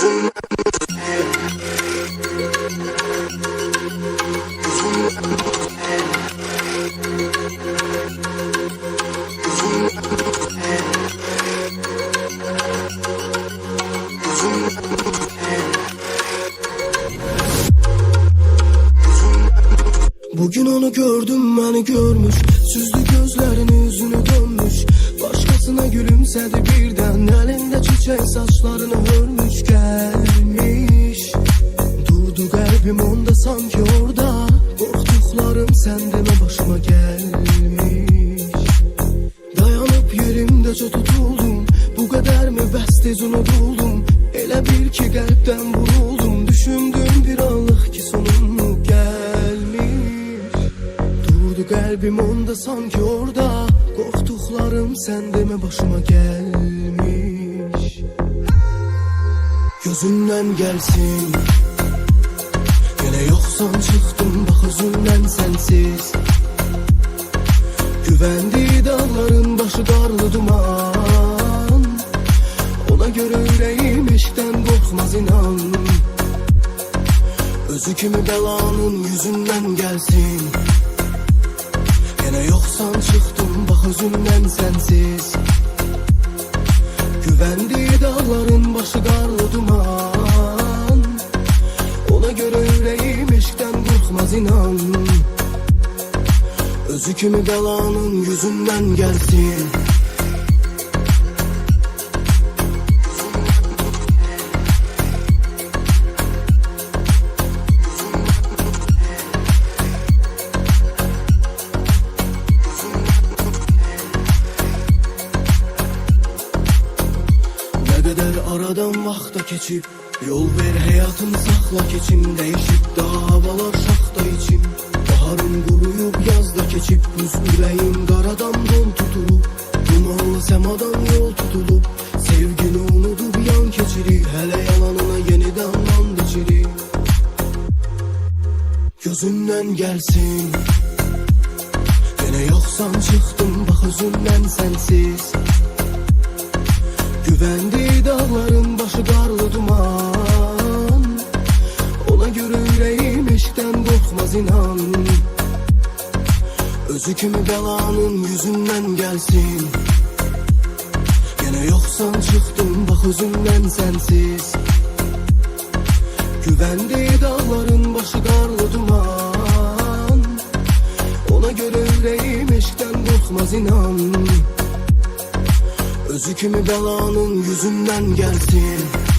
Bugün onu gördüm beni görmüş. Süzdü gözlerini yüzünü dönmüş Şansına gülümsedi birden Elinde çiçek saçlarını hörmüş gelmiş. Durdu kalbim onda sanki orada Korktuklarım sendeme başıma gelmiş. Dayanıp yerimde tutuldum Bu kadar mı bəs tez unutuldum Elə bil ki qəlbdən vuruldum kalbim onda sanki orada. Korktuklarım sendeme başıma gelmiş. Gözünden gelsin. Gene yoksan çıktım bak özünden sensiz. Güvendiği dağların başı karlı duman. Ona göre yüreğim eşkten korkmaz inan. Özü kimi belanın yüzünden gelsin Gene yoksan çıktım bak özünden sensiz. Güvendiği dağların başı karlı duman. Ona göre yüreğim eşkten korkmaz inan. Özü kimi belanın yüzünden gelsin aradan vakta geçip Yol ver hayatın sakla keçim Değişip daha havalar şaxta içim. Baharın quruyub yazda keçip Buz ürəyim qaradan don tutulub. Dumanlı semadan yol tutulub Sevgini unudub yan keçirik Hələ yalanına yenidən and içirik Gözümden gelsin Gene yoksan çıktım bak özümden sensiz eşkten korkmaz inan. Özü kimi belanın yüzünden gelsin. Gene yoksan çıktım bak özümden sensiz. Güvendiği dağların başı karlı duman. Ona göre yüreğim eşkten korkmaz inan. Özü kimi belanın yüzünden gelsin